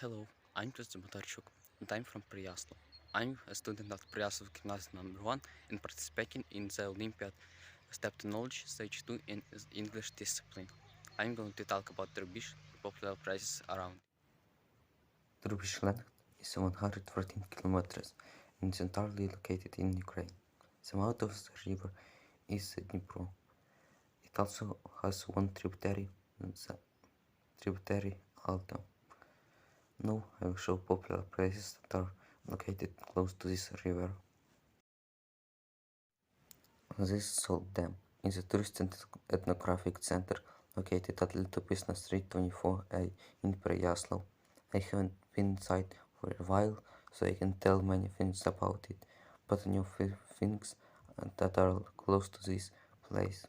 Hello, I'm Christian Matarchuk and I'm from Priyaslo. I'm a student at Priyaslo Gymnasium number 1 and participating in the Olympiad Step to Knowledge Stage 2 in English discipline. I'm going to talk about Drubish popular places around. Drubish Land is 114 kilometers and is entirely located in Ukraine. The mouth of the river is Dnipro. It also has one tributary, the tributary Alta. Now I will show popular places that are located close to this river. This is Salt Dam is a tourist and ethnographic center located at Litopis Street 24A in Preyaslau. I haven't been inside for a while, so I can tell many things about it, but I know things that are close to this place.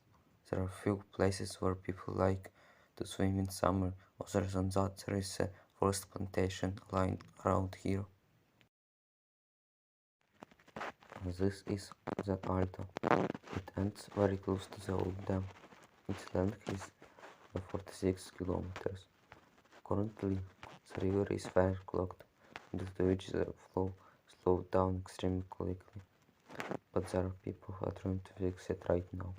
There are few places where people like to swim in summer, other than that there is a forest plantation line around here. This is the Alto. It ends very close to the old dam. Its length is 46 kilometers. Currently, the river is very clogged, due to which the flow slowed down extremely quickly. But there are people who are trying to fix it right now.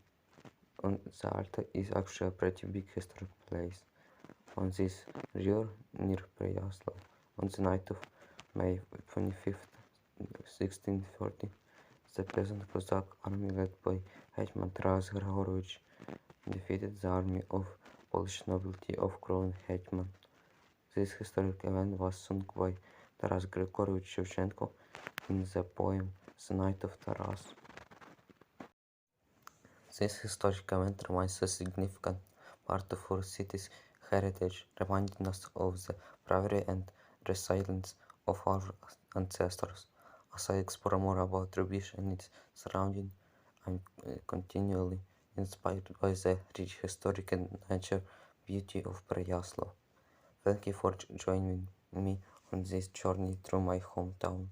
And the Alta is actually a pretty big historic place on this river near Preyaslau. On the night of May 25th, 1640, the peasant Cossack army led by Hetman Taras defeated the army of Polish nobility of Crown Hetman. This historic event was sung by Taras Grigorovich Shevchenko in the poem The Night of Taras. This historic event remains a significant part of our city's heritage, reminding us of the bravery and resilience of our ancestors. As I explore more about Drubish and its surroundings, I'm uh, continually inspired by the rich historic and nature beauty of Preyaslo. Thank you for joining me on this journey through my hometown.